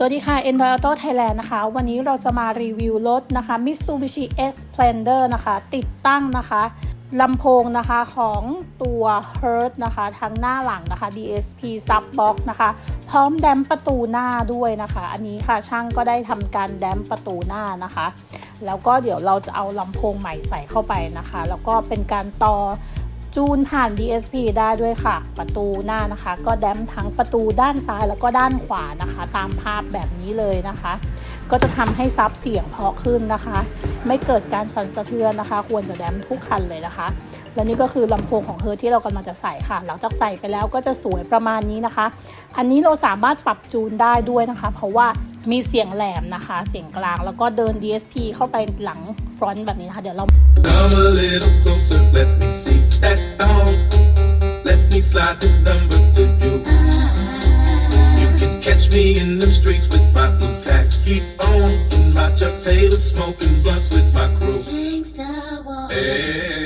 สวัสดีค่ะ Enjoy Auto Thailand นะคะ วันนี้เราจะมารีวิวรถนะคะ Mitsubishi Xpander นะคะ ติดตั้งนะคะลำโพงนะคะของตัว Hertz นะคะ ทั้งหน้าหลังนะคะ DSP Sub Box นะคะ พร้อมแดมประตูหน้าด้วยนะคะ อันนี้ค่ะช่างก็ได้ทำการแดมประตูหน้านะคะ แล้วก็เดี๋ยวเราจะเอาลำโพงใหม่ใส่เข้าไปนะคะ แล้วก็เป็นการต่อ จูนผ่าน DSP ได้ด้วยค่ะ ประตูหน้านะคะ ก็แดมทั้งประตูด้านซ้ายแล้วก็ด้านขวานะคะ ตามภาพแบบนี้เลยนะคะ ก็จะทำให้ซับเสียงเพราะขึ้นนะคะ ไม่เกิดการสั่นสะเทือนนะคะ ควรจะแดมทุกคันเลยนะคะ และนี่ก็คือลำโพงของเฮอที่เรากำลังจะใส่ค่ะ หลังจากใส่ไปแล้วก็จะสวยประมาณนี้นะคะ อันนี้เราสามารถปรับจูนได้ด้วยนะคะ เพราะว่ามีเสียงแหลมนะคะ เสียงกลางแล้วก็เดิน DSP เข้าไปหลังฟรอนต์แบบนี้นะคะ เดี๋ยวเรา Come a little closer, let me see that this number to you. You can catch me in the streets with my blue khakis on. In my Chuck Taylor smoking blunts with my crew. Gangsta walk. Hey,